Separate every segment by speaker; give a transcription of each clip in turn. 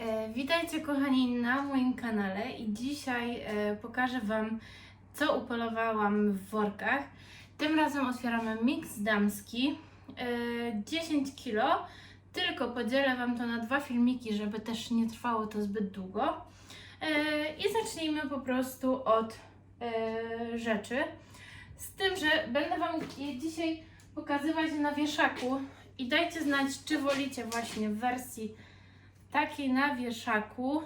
Speaker 1: E, Witajcie kochani na moim kanale i dzisiaj e, pokażę Wam co upolowałam w workach. Tym razem otwieramy miks damski e, 10 kg, tylko podzielę Wam to na dwa filmiki, żeby też nie trwało to zbyt długo. E, I zacznijmy po prostu od e, rzeczy. Z tym, że będę Wam je dzisiaj pokazywać na wieszaku i dajcie znać, czy wolicie właśnie w wersji takiej na wieszaku,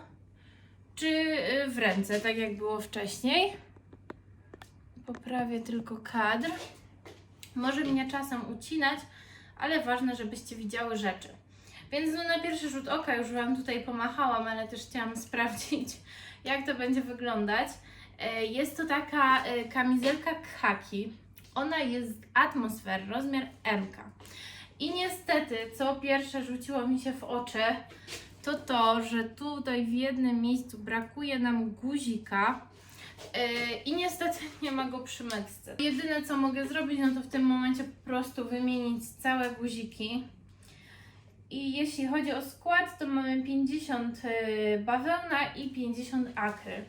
Speaker 1: czy y, w ręce, tak jak było wcześniej. Poprawię tylko kadr. Może mnie czasem ucinać, ale ważne, żebyście widziały rzeczy. Więc no, na pierwszy rzut oka już Wam tutaj pomachałam, ale też chciałam sprawdzić, jak to będzie wyglądać. E, Jest to taka e, kamizelka khaki. Ona jest atmosfer, rozmiar MK. I niestety, co pierwsze rzuciło mi się w oczy, to to, że tutaj w jednym miejscu brakuje nam guzika yy, i niestety nie ma go przy metce. Jedyne co mogę zrobić, no to w tym momencie po prostu wymienić całe guziki. I jeśli chodzi o skład, to mamy 50 yy, bawełna i 50 akryl.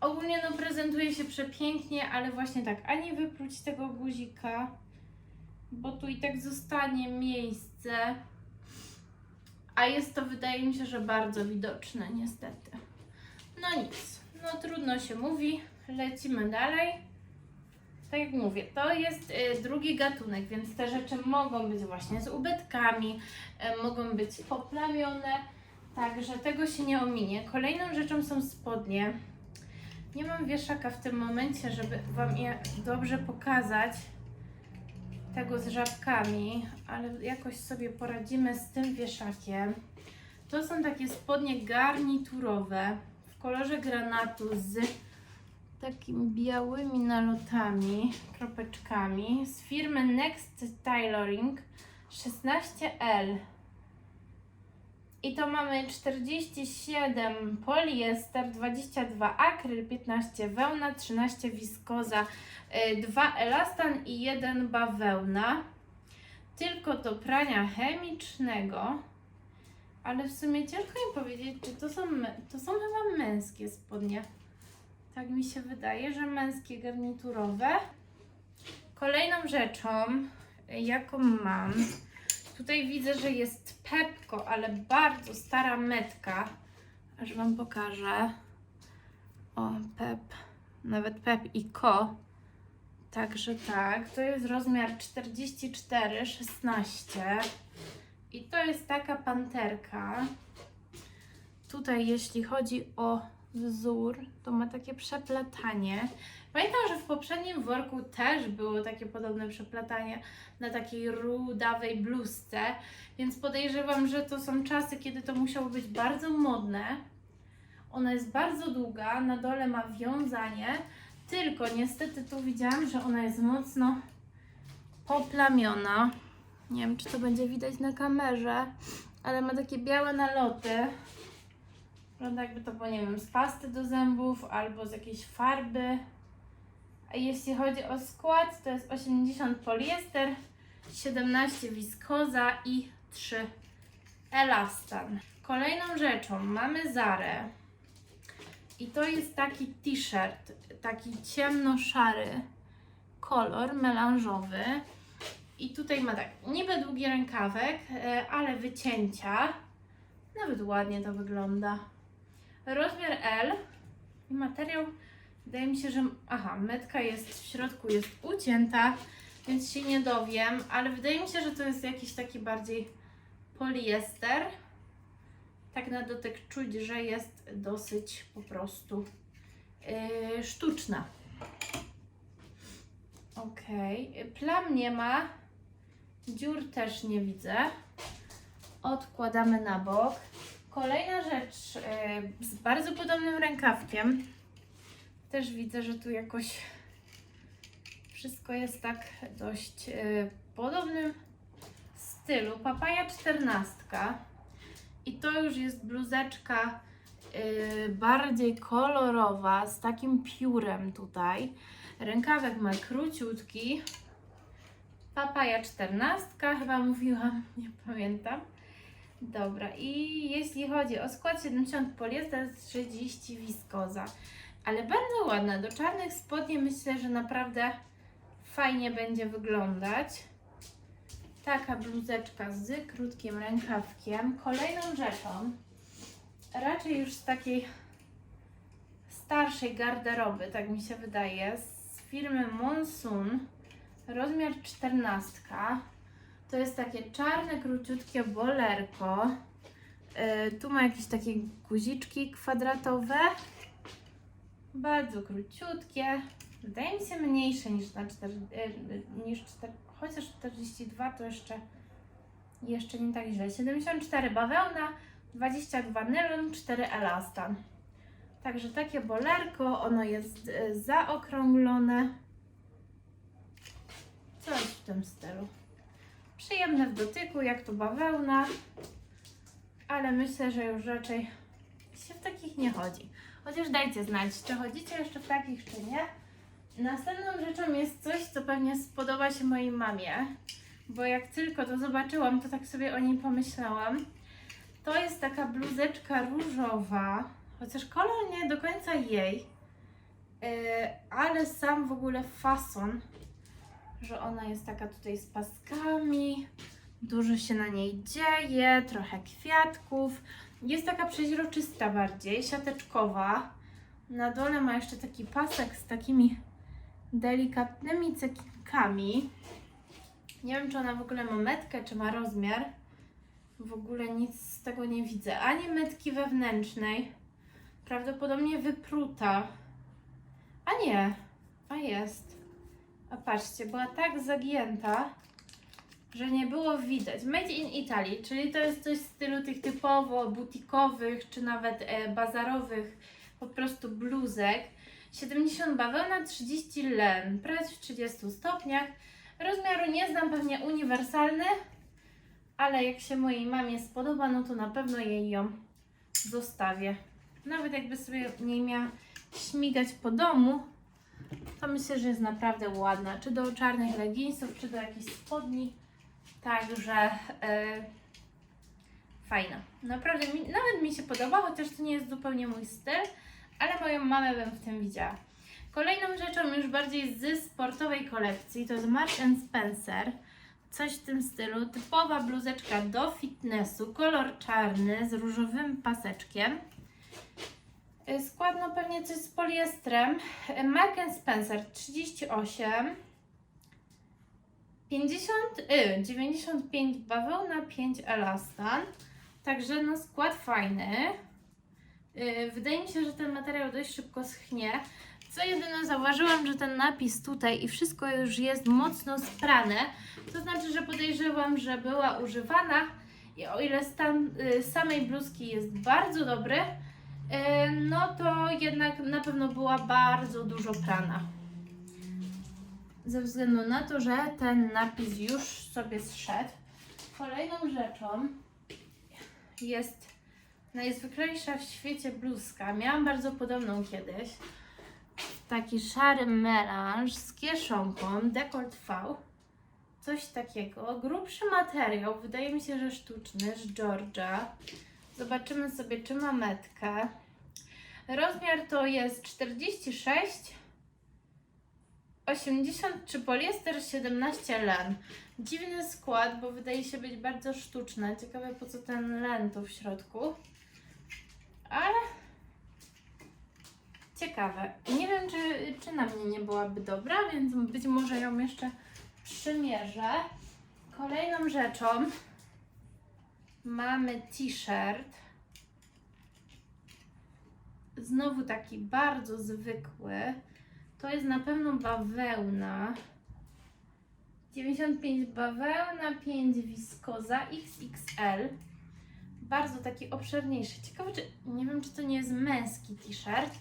Speaker 1: Ogólnie no prezentuje się przepięknie, ale właśnie tak, ani wypróć tego guzika, bo tu i tak zostanie miejsce. A jest to, wydaje mi się, że bardzo widoczne, niestety. No nic, no trudno się mówi, lecimy dalej. Tak jak mówię, to jest y, drugi gatunek, więc te rzeczy mogą być właśnie z ubytkami, y, mogą być poplamione, także tego się nie ominie. Kolejną rzeczą są spodnie. Nie mam wieszaka w tym momencie, żeby Wam je dobrze pokazać tego z żabkami, ale jakoś sobie poradzimy z tym wieszakiem. To są takie spodnie garniturowe w kolorze granatu z takimi białymi nalotami, kropeczkami z firmy Next Tailoring 16L. I to mamy 47 poliester, 22 akryl, 15 wełna, 13 wiskoza, 2 elastan i 1 bawełna. Tylko do prania chemicznego. Ale w sumie ciężko mi powiedzieć, czy to są, to są chyba męskie spodnie. Tak mi się wydaje, że męskie garniturowe. Kolejną rzeczą, y, jaką mam, tutaj widzę, że jest Pepko, ale bardzo stara metka. Aż Wam pokażę. O, Pep, nawet Pep i Ko. Także tak, to jest rozmiar 44, 16. I to jest taka panterka. Tutaj, jeśli chodzi o wzór, to ma takie przeplatanie. Pamiętam, że w poprzednim worku też było takie podobne przeplatanie na takiej rudawej bluzce, więc podejrzewam, że to są czasy, kiedy to musiało być bardzo modne. Ona jest bardzo długa, na dole ma wiązanie, tylko niestety tu widziałam, że ona jest mocno poplamiona. Nie wiem, czy to będzie widać na kamerze, ale ma takie białe naloty. Wygląda jakby to było, nie wiem, z pasty do zębów albo z jakiejś farby. A jeśli chodzi o skład, to jest 80 poliester, 17 wiskoza i 3 elastan. Kolejną rzeczą mamy Zarę. I to jest taki t-shirt, taki ciemno-szary kolor melanżowy. I tutaj ma tak niby długi rękawek, e, ale wycięcia. Nawet ładnie to wygląda. Rozmiar L i materiał wydaje mi się, że aha, metka jest w środku jest ucięta, więc się nie dowiem, ale wydaje mi się, że to jest jakiś taki bardziej poliester. Tak na dotyk czuć, że jest dosyć po prostu yy, sztuczna. Okej, plam nie ma, dziur też nie widzę. Odkładamy na bok. Kolejna rzecz yy, z bardzo podobnym rękawkiem. Też widzę, że tu jakoś wszystko jest tak dość yy, podobnym stylu. Papaja 14. I to już jest bluzeczka yy, bardziej kolorowa, z takim piórem tutaj. Rękawek ma Dobra, i jeśli chodzi o skład 70 poliester, 30 wiskoza. Ale bardzo ładna. Do czarnych spodni myślę, że naprawdę fajnie będzie wyglądać. Taka bluzeczka z krótkim rękawkiem. Kolejną rzeczą, raczej już z takiej starszej garderoby, tak mi się wydaje, z firmy Monsoon, rozmiar 14. To jest takie czarne, króciutkie bolerko. Yy, tu ma jakieś takie guziczki kwadratowe. Bardzo króciutkie. Wydaje mi się mniejsze niż na 4, yy, niż 4, chociaż 42 to jeszcze, jeszcze nie tak źle. 74 bawełna, 22 nylon, 4 elastan. Także takie bolerko, ono jest yy, zaokrąglone. Coś w tym stylu przyjemne w dotyku, jak to bawełna, ale myślę, że już raczej się w takich nie chodzi. Chociaż dajcie znać, czy chodzicie jeszcze w takich, czy nie. Następną rzeczą jest coś, co pewnie spodoba się mojej mamie, bo jak tylko to zobaczyłam, to tak sobie o niej pomyślałam. To jest taka bluzeczka różowa, chociaż kolor nie do końca jej, yy, ale sam w ogóle fason że ona jest taka tutaj z paskami, dużo się na niej dzieje, trochę kwiatków. Jest taka przeźroczysta bardziej, siateczkowa. Na dole ma jeszcze taki pasek z takimi delikatnymi cekinkami. Nie wiem, czy ona w ogóle ma metkę, czy ma rozmiar. W ogóle nic z tego nie widzę. Ani metki wewnętrznej. Prawdopodobnie wypruta. A nie, a jest. A patrzcie, była tak zagięta, że nie było widać. Made in Italy, czyli to jest coś w stylu tych typowo butikowych, czy nawet e, bazarowych po prostu bluzek. 70 bawełna, 30 len, prać w 30 stopniach. Rozmiaru nie znam, pewnie uniwersalny, ale jak się mojej mamie spodoba, no to na pewno jej ją zostawię. Nawet jakby sobie nie miała śmigać po domu, to myślę, że jest naprawdę ładna. Czy do czarnych leginsów, czy do jakichś spodni. Także yy, fajna. Naprawdę mi, nawet mi się podoba, chociaż to nie jest zupełnie mój styl, ale moją mamę bym w tym widziała. Kolejną rzeczą już bardziej z sportowej kolekcji to jest Mark Spencer. Coś w tym stylu. Typowa bluzeczka do fitnessu, kolor czarny z różowym paseczkiem. Y, Skład no pewnie coś z poliestrem. Y, Mark Spencer 38. 50, y, 95 bawełna, 5 elastan. Także no skład fajny. Y, wydaje mi się, że ten materiał dość szybko schnie. Co jedyne zauważyłam, że ten napis tutaj i wszystko już jest mocno sprane. To znaczy, że podejrzewam, że była używana. I o ile stan y, samej bluzki jest bardzo dobry, no to jednak na pewno była bardzo dużo prana. Ze względu na to, że ten napis już sobie zszedł. Kolejną rzeczą jest najzwyklejsza w świecie bluzka. Miałam bardzo podobną kiedyś. Taki szary melanż z kieszonką, dekolt V. Coś takiego. Grubszy materiał, wydaje mi się, że sztuczny, z Georgia. Zobaczymy sobie, czy ma metkę. Rozmiar to jest 46, 83 poliester, 17 len. Dziwny skład, bo wydaje się być bardzo sztuczne. Ciekawe po co ten len tu w środku. Ale ciekawe. Nie wiem, czy, czy na mnie nie byłaby dobra, więc być może ją jeszcze przymierzę. Kolejną rzeczą mamy t-shirt. Znowu taki bardzo zwykły. To jest na pewno bawełna. 95 bawełna, 5 wiskoza XXL. Bardzo taki obszerniejszy. Ciekawe, czy nie wiem, czy to nie jest męski t-shirt,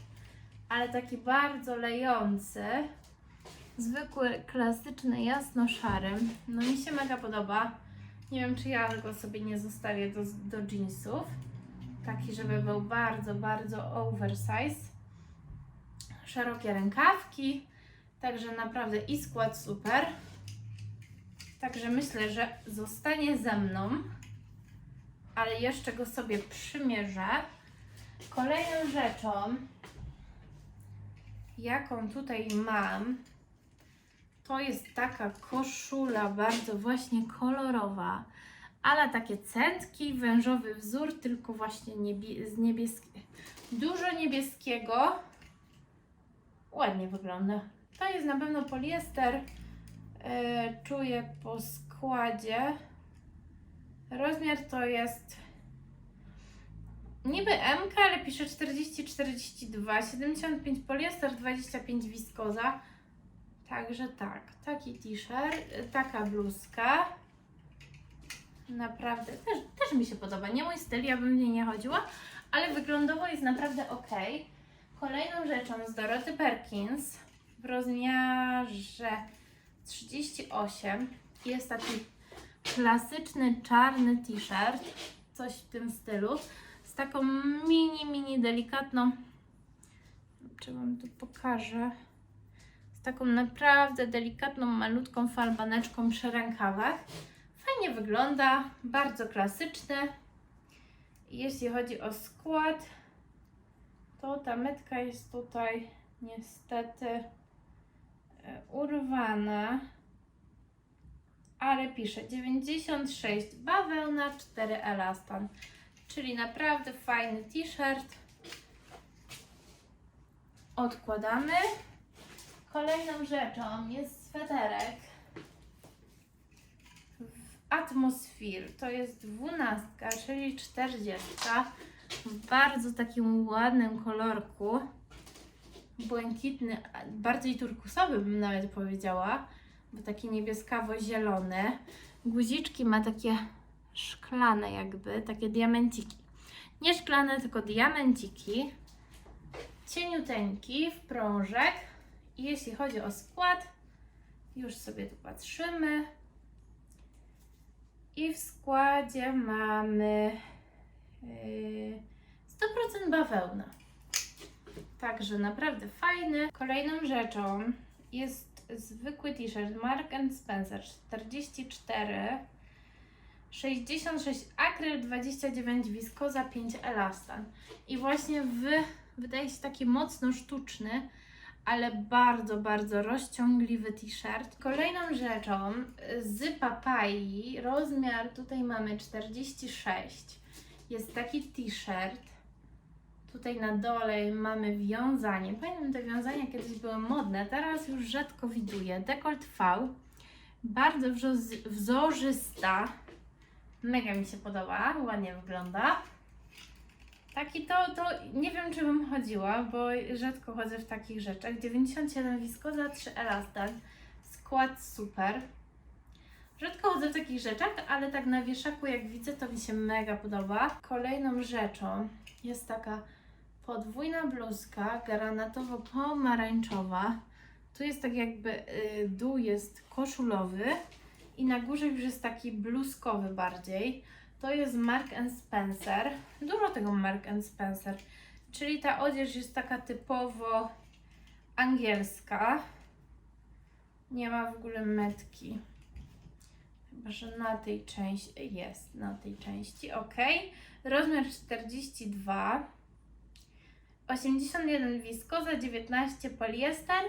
Speaker 1: ale taki bardzo lejący. Zwykły, klasyczny, jasno-szary. No mi się mega podoba. Nie wiem, czy ja go sobie nie zostawię do, do jeansów. Taki, żeby był bardzo, bardzo oversize. Szerokie rękawki. Także naprawdę i skład super. Także myślę, że zostanie ze mną. ale jeszcze go sobie przymierzę. Kolejną rzeczą, jaką tutaj mam, to jest taka koszula bardzo właśnie kolorowa, ale takie centki, wężowy wzór, tylko właśnie niebie z niebieskiego, dużo niebieskiego. Ładnie wygląda. To jest na pewno poliester. E, czuję po składzie. Rozmiar to jest niby M, ale pisze 40-42, 75 poliester, 25 wiskoza. Także tak, taki t-shirt, taka bluzka. Naprawdę, też, też mi się podoba. Nie mój styl, ja bym w niej nie chodziła, ale wyglądowo jest naprawdę ok. Kolejną rzeczą z Doroty Perkins w rozmiarze 38 jest taki klasyczny czarny t-shirt, coś w tym stylu, z taką mini, mini delikatną, czy Wam tu pokażę, taką naprawdę delikatną, malutką falbaneczką przy rękawach. Fajnie wygląda, bardzo klasyczny. Jeśli chodzi o skład, to ta metka jest tutaj niestety e, urwana ale pisze 96 bawełna, 4 elastan. Czyli naprawdę fajny t-shirt. Odkładamy. Kolejną rzeczą jest sweterek w Atmosphere. To jest 12, czyli 40. W bardzo takim ładnym kolorku. Błękitny, bardziej turkusowy bym nawet powiedziała bo taki niebieskawo-zielony. Guziczki ma takie szklane jakby, takie diamenciki. Nie szklane, tylko diamenciki. Cieniuteńki w prążek. Jeśli chodzi o skład, już sobie tu patrzymy. I w składzie mamy yy, 100% bawełna. Także naprawdę fajny. Kolejną rzeczą jest zwykły t-shirt Mark Spencer 44 66 akryl 29 wiskoza 5 elastan i właśnie w wydaje się taki mocno sztuczny ale bardzo, bardzo rozciągliwy t-shirt. Kolejną rzeczą z papai, rozmiar tutaj mamy 46. Jest taki t-shirt Tutaj na dole mamy wiązanie. Pamiętam, te wiązania kiedyś były modne, teraz już rzadko widuję. Dekolt V, bardzo wzorzysta. Mega mi się podoba, ładnie wygląda. Taki to, to nie wiem, czy bym chodziła, bo rzadko chodzę w takich rzeczach. 97 wiskoza, 3 elastan. Skład super. Rzadko chodzę w takich rzeczach, ale tak na wieszaku jak widzę, to mi się mega podoba. Kolejną rzeczą jest taka podwójna bluzka granatowo-pomarańczowa. Tu jest tak jakby y, dół jest koszulowy i na górze już jest taki bluzkowy bardziej. To jest Mark Spencer. Dużo tego Mark Spencer. Czyli ta odzież jest taka typowo angielska. Nie ma w ogóle metki. Chyba, że na tej części jest, na tej części, ok. Rozmiar 42. 81 wiskoza, 19 poliester,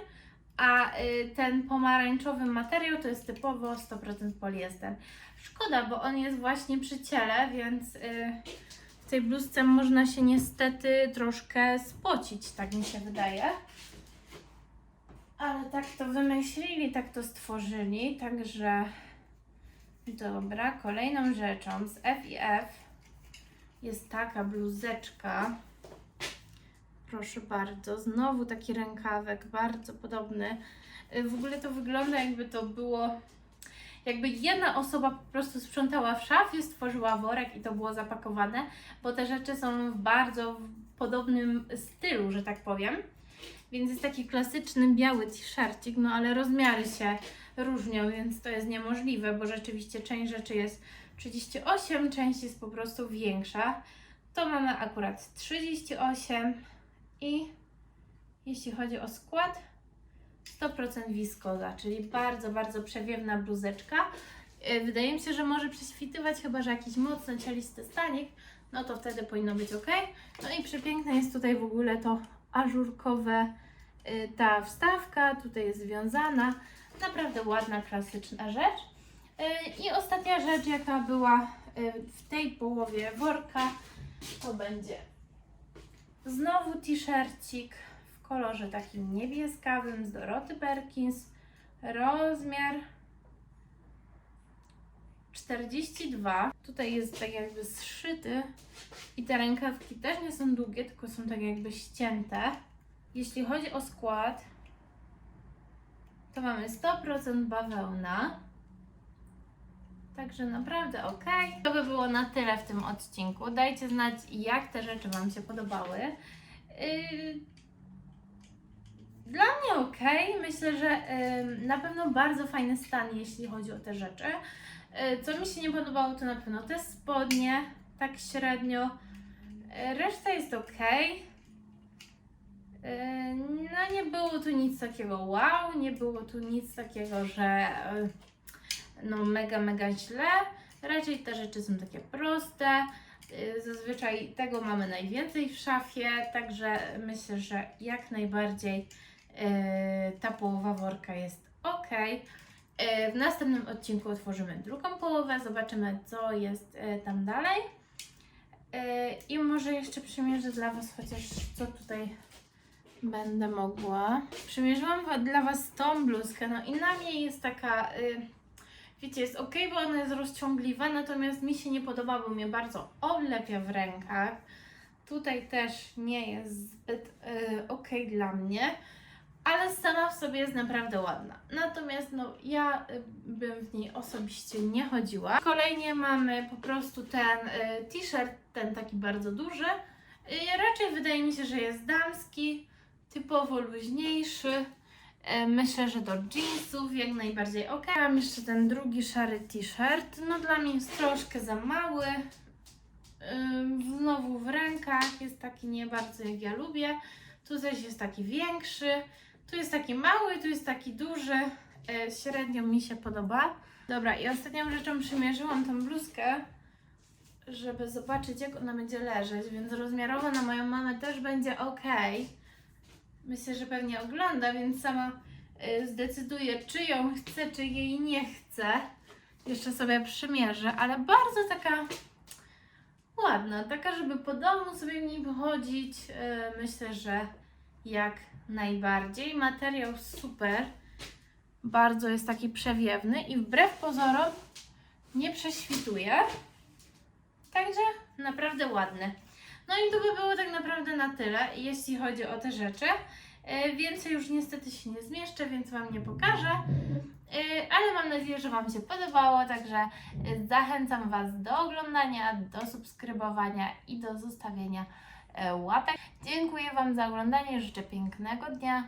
Speaker 1: a y, ten pomarańczowy materiał to jest typowo 100% poliester. Szkoda, bo on jest właśnie przy ciele, więc y, w tej bluzce można się niestety troszkę spocić, tak mi się wydaje. Ale tak to wymyślili, tak to stworzyli, także dobra. Kolejną rzeczą z F&F jest taka bluzeczka Proszę bardzo, znowu taki rękawek, bardzo podobny. Y, w ogóle to wygląda jakby to było, jakby jedna osoba po prostu sprzątała w szafie, stworzyła worek i to było zapakowane, bo te rzeczy są w bardzo podobnym stylu, że tak powiem. Więc jest taki klasyczny biały t-shircik, no ale rozmiary się różnią, więc to jest niemożliwe, bo rzeczywiście część rzeczy jest 38, część jest po prostu większa. To mamy akurat 38, i jeśli chodzi o skład, 100% wiskoza, czyli bardzo, bardzo przewiewna bluzeczka. E, Wydaje mi się, że może prześwitywać, chyba że jakiś mocno cialisty stanik, no to wtedy powinno być ok. No i przepiękne jest tutaj w ogóle to ażurkowe, y, ta wstawka, tutaj jest związana. Naprawdę ładna, klasyczna rzecz. Y, I ostatnia rzecz, jaka była w tej połowie worka, to będzie znowu t-shircik w kolorze takim niebieskawym z Doroty Perkins. Rozmiar 42. Tutaj jest tak jakby zszyty i te rękawki też nie są długie, tylko są tak jakby ścięte. Jeśli chodzi o skład, to mamy 100% bawełna. Także naprawdę ok. To by było na tyle w tym odcinku. Dajcie znać, jak te rzeczy Wam się podobały. Yy, Dla mnie ok. Myślę, że yy, na pewno bardzo fajny stan, jeśli chodzi o te rzeczy. Yy, Co mi się nie podobało, to na pewno te spodnie, tak średnio. Yy, Reszta jest ok. Yy, No nie było tu nic takiego wow, nie było tu nic takiego, że yy, no mega, mega źle. Raczej te rzeczy są takie proste. Zazwyczaj tego mamy najwięcej w szafie, także myślę, że jak najbardziej ta połowa worka jest ok. Yy, W następnym odcinku otworzymy drugą połowę, zobaczymy co jest yy, tam dalej. I może jeszcze przymierzę dla Was chociaż co tutaj będę mogła. Przymierzyłam dla Was tą bluzkę, no i na mnie jest taka, y, wiecie, jest ok, bo ona jest rozciągliwa, natomiast mi się nie podoba, bo mnie bardzo oblepia w rękach. Tutaj też nie jest zbyt y, ok dla mnie, ale sama w sobie jest naprawdę ładna. Natomiast no, ja y, bym w niej osobiście nie chodziła. Kolejnie mamy po prostu ten y, t-shirt, ten taki bardzo duży. Y, raczej wydaje mi się, że jest damski typowo luźniejszy. Myślę, że do jeansów jak najbardziej ok. Mam jeszcze ten drugi szary t-shirt. No dla mnie jest troszkę za mały. Znowu w rękach jest taki nie bardzo jak ja lubię. Tu zaś jest taki większy. Tu jest taki mały, tu jest taki duży. E, Średnio mi się podoba. Dobra, i ostatnią rzeczą przymierzyłam tą bluzkę, żeby zobaczyć jak ona będzie leżeć, więc rozmiarowo na moją mamę też będzie ok. Myślę, że pewnie ogląda, więc sama y, zdecyduje, czy ją chce, czy jej nie chce. Jeszcze sobie przymierzę, ale bardzo taka ładna, taka, żeby po domu sobie w niej pochodzić. Y, Myślę, że jak najbardziej. Materiał super, bardzo jest taki przewiewny i wbrew pozorom nie prześwituje. Także naprawdę ładny. No i to by było tak naprawdę na tyle, jeśli chodzi o te rzeczy. E, Więcej już niestety się nie zmieszczę, więc Wam nie pokażę. E, Ale mam nadzieję, że Wam się podobało, także zachęcam Was do oglądania, do subskrybowania i do zostawienia łapek. Dziękuję Wam za oglądanie, życzę pięknego dnia.